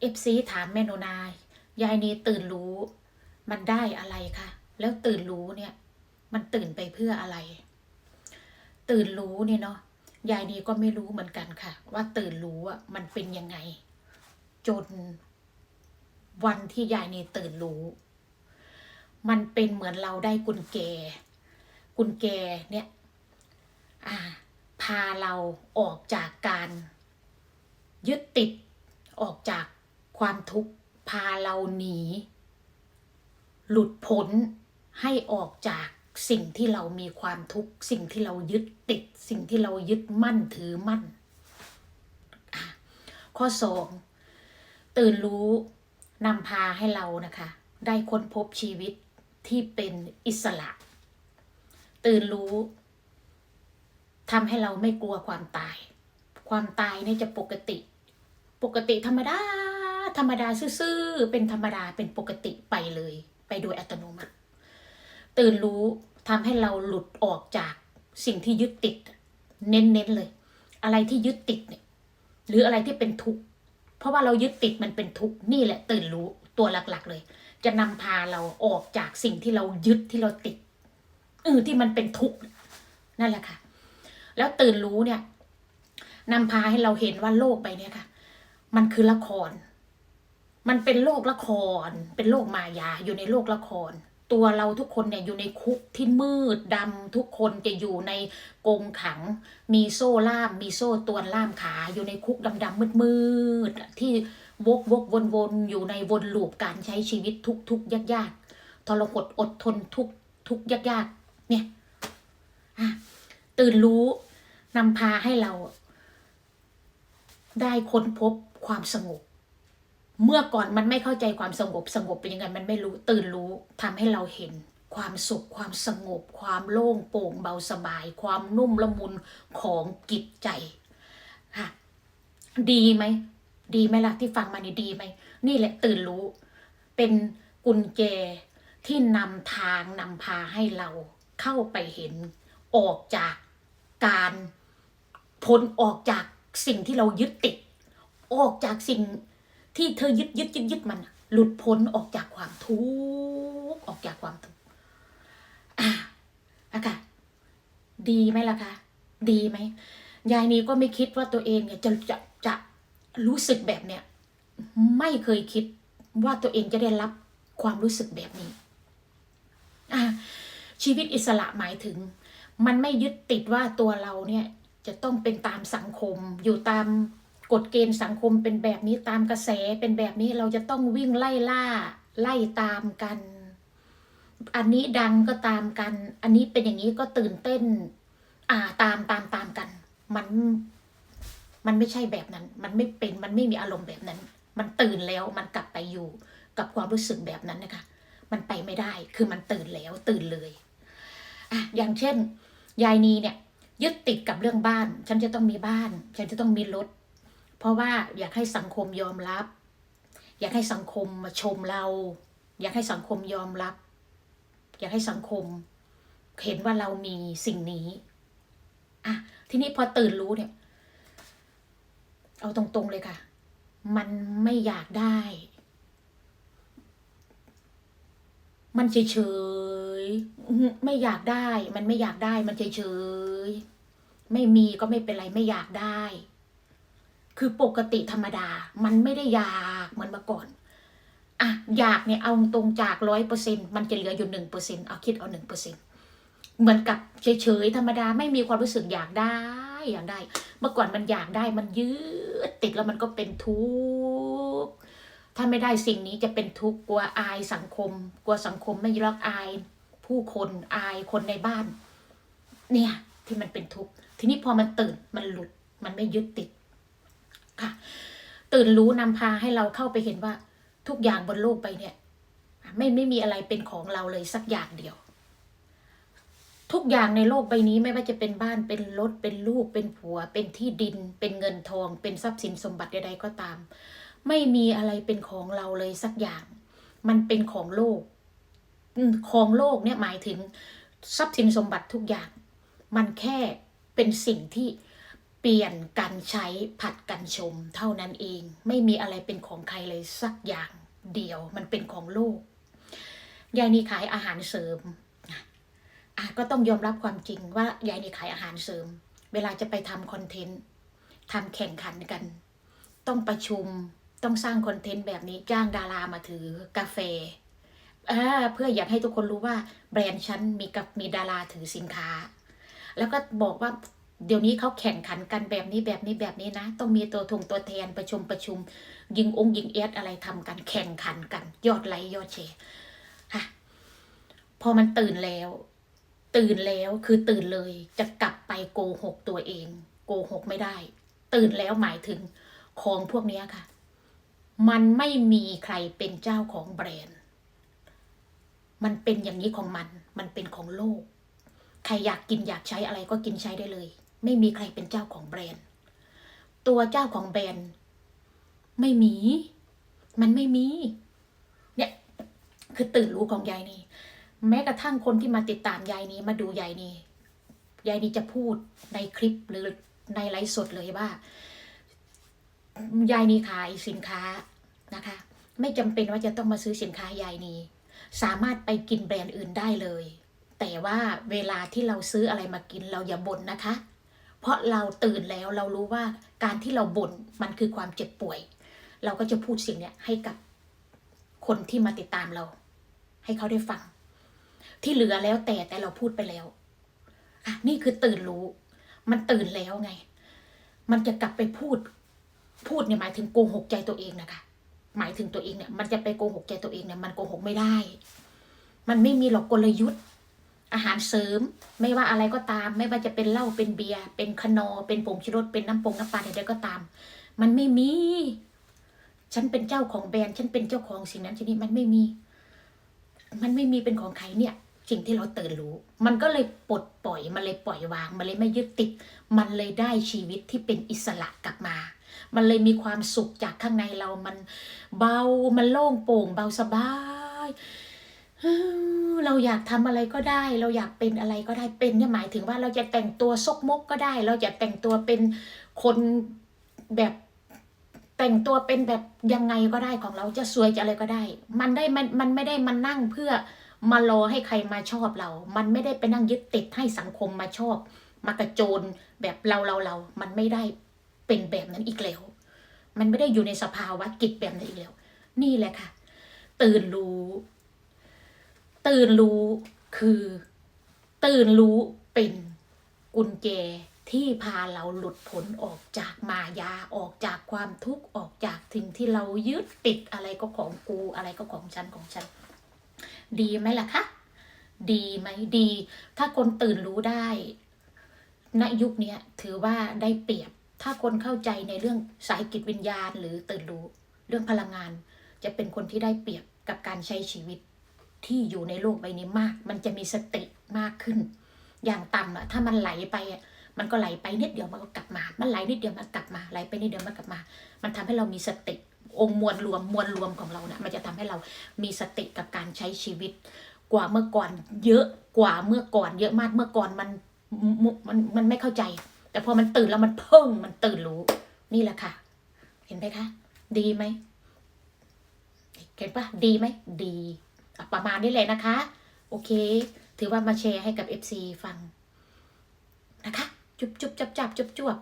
เอฟซีถามแม่โนนาย ยายนีตื่นรู้ มันได้อะไรคะแล้วตื่นรู้เนี่ย มันตื่นไปเพื่ออะไร ตื่นรู้เนี่ยเนาะยายนีก็ไม่รู้เหมือนกันค่ะ ว่าตื่นรู้อะมันเป็นยังไง จน วันที่ยายนีตื่นรู้ มันเป็นเหมือนเราได้กุญแจกุญแจเนี่ยอ่าพาเราออกจากการยึดติดออกจาก ความทุกข์พาเราหนี หลุดพ้นให้ออกจากสิ่งที่เรามีความทุกข์สิ่งที่เรายึดติด สิ่งที่เรายึดมั่นถือมั่น ข้อสองตื่นรู้นำพาให้เรานะคะ ได้ค้นพบชีวิตที่เป็นอิสระ ตื่นรู้ทำให้เราไม่กลัวความตาย ความตายเนี่ยจะปกติ ปกติธรรมดา ธรรมดาซื่อๆ เป็นธรรมดาเป็นปกติไปเลย ไปโดยอัตโนมัติ ตื่นรู้ทำให้เราหลุดออกจากสิ่งที่ยึดติด เน้นๆเลย อะไรที่ยึดติดเนี่ยหรืออะไรที่เป็นทุกข์เพราะว่าเรายึดติดมันเป็นทุกข์นี่แหละตื่นรู้ตัวหลักๆเลย จะนำพาเราออกจากสิ่งที่เรายึดที่เราติดเออที่มันเป็นทุกข์นั่นแหละค่ะ แล้วตื่นรู้เนี่ยนำพาให้เราเห็นว่าโลกใบเนี้ยค่ะ มันคือละคร มันเป็นโลกละคร เป็นโลกมายาอยู่ในโลกละคร ตัวเราทุกคนเนี่ยอยู่ในคุกที่มืดดำทุกคนจะอยู่ในกรงขัง มีโซ่ล่าม มีโซ่ตัวล่ามขาอยู่ในคุกดำๆมืดๆที่วกวกวนวนๆอยู่ในวนลูปการใช้ชีวิตทุกทุกยากยากทรหดอดทนทุกทุกยากยากเนี่ยตื่นรู้นำพาให้เรา ได้ค้นพบความสงบ เมื่อก่อนมันไม่เข้าใจความสงบสงบเป็นยังไงมันไม่รู้ตื่นรู้ทำให้เราเห็น ความสุขความสงบ ความโล่งโปร่งเบาสบาย ความนุ่มละมุนของจิตใจค่ะดีไหมดีไหมล่ะที่ฟังมานี่ดีไหมนี่แหละตื่นรู้ เป็นกุญแจที่นำทางนำพาให้เราเข้าไปเห็นออกจากการพ้นออกจากสิ่งที่เรายึดติด ออกจากสิ่ง ที่เธอยึดยึดยึดยึดมันหลุดพ้นออกจากความทุกข์ออกจากความทุกข์อะอะค่ะดีไหมล่ะคะดีไหมยายนี้ก็ไม่คิดว่าตัวเองเนี่ยจะจะจะรู้สึกแบบเนี้ยไม่เคยคิดว่าตัวเองจะได้รับความรู้สึกแบบนี้อะชีวิตอิสระหมายถึง มันไม่ยึดติดว่าตัวเราเนี่ยจะต้องเป็นตามสังคมอยู่ตาม กฎเกณฑ์สังคมเป็นแบบนี้ตามกระแสเป็นแบบนี้เราจะต้องวิ่งไล่ล่าไล่ตามกัน อันนี้ดังก็ตามกัน อันนี้เป็นอย่างนี้ก็ตื่นเต้น อ่าตามตามตามกัน มัน มันไม่ใช่แบบนั้น มันไม่เป็นมันไม่มีอารมณ์แบบนั้น มันตื่นแล้วมันกลับไปอยู่ กับความรู้สึกแบบนั้นนะคะ มันไปไม่ได้คือมันตื่นแล้วตื่นเลยอะอย่างเช่น ยายนีเนี่ยยึดติดกับเรื่องบ้าน ฉันจะต้องมีบ้าน ฉันจะต้องมีรถ เพราะว่าอยากให้สังคมยอมรับ อยากให้สังคมมาชมเรา อยากให้สังคมยอมรับ อยากให้สังคม เห็นว่าเรามีสิ่งนี้อะทีนี้พอตื่นรู้เนี่ย เอาตรงๆเลยค่ะ มันไม่อยากได้ มันเฉยๆไม่อยากได้ มันไม่อยากได้ มันเฉยๆไม่มีก็ไม่เป็นไรไม่อยากได้ คือปกติธรรมดา มันไม่ได้อยากเหมือนเมื่อก่อนอะอยากเนี่ยเอาตรงจากร้อยเปอร์เซ็นมันจะเหลืออยู่หนึ่งเปอร์เซ็นเอาคิดเอาหนึ่งเปอร์เซ็นเหมือนกับเฉยๆธรรมดาไม่มีความรู้สึกอยากได้อยากได้ เมื่อก่อนมันอยากได้มันยืดติดแล้วมันก็เป็นทุกข์ถ้าไม่ได้สิ่งนี้จะเป็นทุกข์กลัวอายสังคม กลัวสังคมไม่รักอาย ผู้คนอายคนในบ้าน เนี่ยที่มันเป็นทุกข์ทีนี้พอมันตื่นมันหลุดมันไม่ยึดติด ค่ะ ตื่นรู้นำพาให้เราเข้าไปเห็นว่าทุกอย่างบนโลกไปเนี่ย ไม่ไม่มีอะไรเป็นของเราเลยสักอย่างเดียว ทุกอย่างในโลกใบนี้ไม่ว่าจะเป็นบ้านเป็นรถเป็นลูกเป็นผัว เป็นที่ดิน เป็นเงินทอง เป็นทรัพย์สินสมบัติใดๆก็ตาม ไม่มีอะไรเป็นของเราเลยสักอย่าง มันเป็นของโลกของโลกเนี่ยหมายถึงทรัพย์สินสมบัติทุกอย่าง มันแค่เป็นสิ่งที่ เปลี่ยนกันใช้ผัดกันชม เท่านั้นเอง ไม่มีอะไรเป็นของใครเลยสักอย่างเดียวมันเป็นของโลกยายนีขายอาหารเสริมอะก็ต้องยอมรับความจริงว่ายายนีขายอาหารเสริม เวลาจะไปทำคอนเทนต์ทำแข่งขันกัน ต้องประชุมต้องสร้างคอนเทนต์แบบนี้จ้างดารามาถือกาแฟเพื่ออยากให้ทุกคนรู้ว่าแบรนด์ฉันมีกับมีดาราถือสินค้า แล้วก็บอกว่า เดี๋ยวนี้เขาแข่งขันกันแบบนี้แบบนี้แบบนี้นะ ต้องมีตัวทงตัวแทนประชุมประชุม ยิงองค์ยิงเอสอะไรทำกันแข่งขันกัน ยอดไลค์ยอดแชร์ค่ะพอมันตื่นแล้ว ตื่นแล้วคือตื่นเลย จะกลับไปโกหกตัวเอง โกหกไม่ได้ ตื่นแล้วหมายถึงของพวกนี้ค่ะ มันไม่มีใครเป็นเจ้าของแบรนด์ มันเป็นอย่างนี้ของมัน มันเป็นของโลก ใครอยากกินอยากใช้อะไรก็กินใช้ได้เลย ไม่มีใครเป็นเจ้าของแบรนด์ ตัวเจ้าของแบรนด์ ไม่มี มันไม่มี เนี่ย คือตื่นรู้ของยายนี่ แม้กระทั่งคนที่มาติดตามยายนี้มาดูยายนี่ยายนี่จะพูดในคลิปหรือในไลฟ์สดเลยว่ายายนี่ขายสินค้านะคะ ไม่จำเป็นว่าจะต้องมาซื้อสินค้ายายนี้สามารถไปกินแบรนด์อื่นได้เลย แต่ว่าเวลาที่เราซื้ออะไรมากินเราอย่าบ่นนะคะ เพราะเราตื่นแล้วเรารู้ว่าการที่เราบ่นมันคือความเจ็บป่วย เราก็จะพูดสิ่งเนี้ยให้กับคนที่มาติดตามเรา ให้เขาได้ฟัง ที่เหลือแล้วแต่แต่เราพูดไปแล้วอะนี่คือตื่นรู้ มันตื่นแล้วไง มันจะกลับไปพูด พูดเนี่ยหมายถึงโกหกใจตัวเองนะคะหมายถึงตัวเองเนี่ย มันจะไปโกหกใจตัวเองเนี่ยมันโกหกไม่ได้ มันไม่มีหรอกกลยุทธ์ อาหารเสริม ไม่ว่าอะไรก็ตาม ไม่ว่าจะเป็นเหล้าเป็นเบียร์เป็นคนอเป็นผงชูรสเป็นน้ำปงน้ำปลาใดๆก็ตาม มันไม่มี ฉันเป็นเจ้าของแบรนด์ฉันเป็นเจ้าของสิ่งนั้นชนิดมันไม่มี มันไม่มีเป็นของใครเนี่ย สิ่งที่เราตื่นรู้ มันก็เลยปลดปล่อยมันเลยปล่อยวาง มันเลยไม่ยึดติด มันเลยได้ชีวิตที่เป็นอิสระกลับมามันเลยมีความสุขจากข้างในเรา มันเบา มันโล่งโปร่ง เบาสบาย เราอยากทำอะไรก็ได้ เราอยากเป็นอะไรก็ได้เป็นเนี่ยหมายถึงว่าเราจะแต่งตัวซกมกก็ได้ เราจะแต่งตัวเป็นคนแบบแต่งตัวเป็นแบบยังไงก็ได้ของเราจะสวยจะอะไรก็ได้ มันได้มันมันไม่ได้มานั่งเพื่อมารอให้ใครมาชอบเรา มันไม่ได้ไปนั่งยึดติดให้สังคมมาชอบ มากระโจนแบบเราเราเรา มันไม่ได้เป็นแบบนั้นอีกแล้ว มันไม่ได้อยู่ในสภาวะกิจแบบนั้นอีกแล้ว นี่แหละค่ะ ตื่นรู้ ตื่นรู้คือ ตื่นรู้เป็นกุญแจที่พาเราหลุดพ้นออกจากมายาออกจากความทุกข์ออกจากสิ่งที่เรายึดติดอะไรก็ของกูอะไรก็ของฉันของฉัน ดีไหมล่ะคะดีไหมดี ถ้าคนตื่นรู้ได้ณยุคนี้ถือว่าได้เปรียบ ถ้าคนเข้าใจในเรื่องสายกิจวิญญาณ หรือตื่นรู้เรื่องพลังงาน จะเป็นคนที่ได้เปรียบกับการใช้ชีวิต ที่อยู่ในโลกใบนี้มาก มันจะมีสติมากขึ้น อย่างต่ำอะถ้ามันไหลไปอะมันก็ไหลไปนิดเดียวมันก็กลับมา มันไหลนิดเดียวมันกลับมาไหลไปนิดเดียวมันกลับมา มันทำให้เรามีสติองค์มวลรวมมวลรวมของเราเนี่ยมันจะทำให้เรามีสติกับการใช้ชีวิต กว่าเมื่อก่อนเยอะกว่าเมื่อก่อนเยอะมากเมื่อก่อนมันมุมันมันไม่เข้าใจ แต่พอมันตื่นแล้วมันเพิ่งมันตื่นรู้นี่แหละค่ะ เห็นไหมคะ ดีไหมเห็นปะดีไหมดี ประมาณนี้เลยนะคะ โอเค ถือว่ามาแชร์ให้กับ FC ฟังนะคะ จุบจุบจับจับจุบจวบ